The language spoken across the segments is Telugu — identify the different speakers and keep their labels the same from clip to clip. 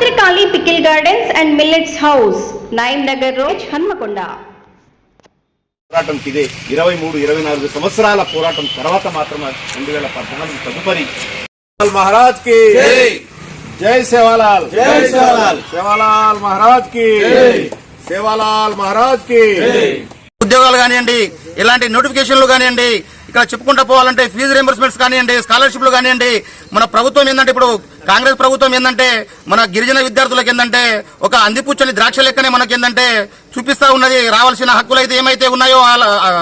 Speaker 1: Bhadrakali pickle gardens and millets house Nayan Nagar road Hanmakonda.
Speaker 2: పోరాటం ఇదే. ఇరవై మూడు ఇరవై నాలుగు సంవత్సరాల పోరాటం తర్వాత మాత్రమే రెండు వేల పద్నాలుగు తదుపరి. మహారాజ్కి. జై. సేవాలాల్. జై సేవాలాల్. సేవాలాల్ మహారాజ్కి. సేవాలాల్ మహారాజ్కి.
Speaker 3: ఉద్యోగాలు కానివ్వండి ఇలాంటి నోటిఫికేషన్లు కానివ్వండి ఇక్కడ చెప్పుకుంటూ పోవాలంటే ఫీజు రింబర్స్మెంట్స్ కానివ్వండి స్కాలర్షిప్లు కానివ్వండి మన ప్రభుత్వం ఏంటంటే ఇప్పుడు కాంగ్రెస్ ప్రభుత్వం ఏంటంటే మన గిరిజన విద్యార్థులకు ఏంటంటే ఒక అందిపుచ్చని ద్రాక్ష లెక్కనే మనకి ఏంటంటే చూపిస్తా ఉన్నది రావాల్సిన హక్కులు అయితే ఏమైతే ఉన్నాయో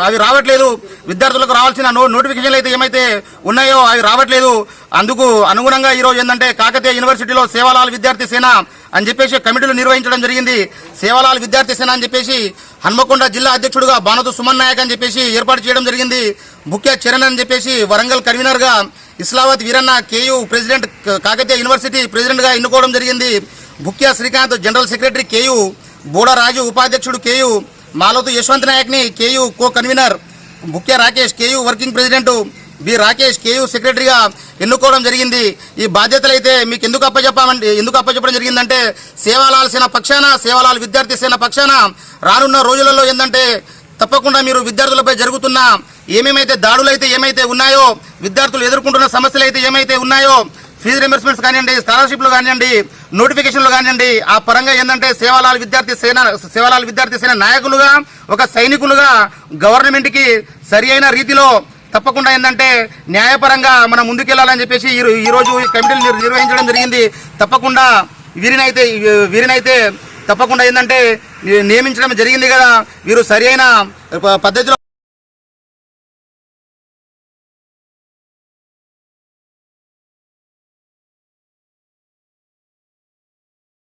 Speaker 3: అవి రావట్లేదు. విద్యార్థులకు రావాల్సిన నో నోటిఫికేషన్లు అయితే ఏమైతే ఉన్నాయో అవి రావట్లేదు. అందుకు అనుగుణంగా ఈరోజు ఏంటంటే కాకతీయ యూనివర్సిటీలో సేవాలాల్ విద్యార్థి సేన అని చెప్పేసి కమిటీలు నిర్వహించడం జరిగింది. సేవాలాల్ విద్యార్థి సేన అని చెప్పేసి హన్మకొండ జిల్లా అధ్యక్షుడుగా బానతు సుమన్ నాయక్ అని చెప్పేసి ఏర్పాటు చేయడం జరిగింది. ముఖ్య చరణ్ అని చెప్పేసి వరంగల్ కన్వీనర్గా గా Islavath Veeranna KU president Kakatiya university ప్రెసిడెంట్గా ఎన్నుకోవడం జరిగింది. Bukya Srikanth general secretary KU Bodaraju ఉపాధ్యక్షుడు కేయు మాలతు యశ్వంత్ నాయక్ని కేయూ కేయు కో కన్వీనర్ ముఖ్య Rakesh KU working president B Rakesh KU సెక్రటరీగా ఎన్నుకోవడం జరిగింది. ఈ బాధ్యతలు అయితే మీకు ఎందుకు అప్పచెప్పామంటే ఎందుకు అప్పచెప్పడం జరిగిందంటే సేవాలాల్ సేన పక్షాన సేవాలాల్ విద్యార్థి సేన పక్షాన రానున్న రోజులలో ఏంటంటే తప్పకుండా మీరు విద్యార్థులపై జరుగుతున్న ఏమేమైతే దాడులు అయితే ఏమైతే ఉన్నాయో విద్యార్థులు ఎదుర్కొంటున్న సమస్యలు అయితే ఏమైతే ఉన్నాయో ఫీజు రింబర్స్మెంట్స్ కానివ్వండి స్కాలర్షిప్లు కానివ్వండి నోటిఫికేషన్లు కానివ్వండి ఆ పరంగా ఏంటంటే సేవాలాల్ విద్యార్థి సేన సేవాలాల్ విద్యార్థి సేన నాయకులుగా ఒక సైనికులుగా గవర్నమెంట్కి సరి అయిన రీతిలో తప్పకుండా ఏంటంటే న్యాయపరంగా మనం ముందుకెళ్ళాలని చెప్పేసి ఈ ఈ రోజు ఈ కమిటీలు నిర్వహించడం జరిగింది. తప్పకుండా వీరినైతే వీరినైతే తప్పకుండా ఏంటంటే నియమించడం జరిగింది కదా. వీరు సరి అయిన ప- పద్ధతిలో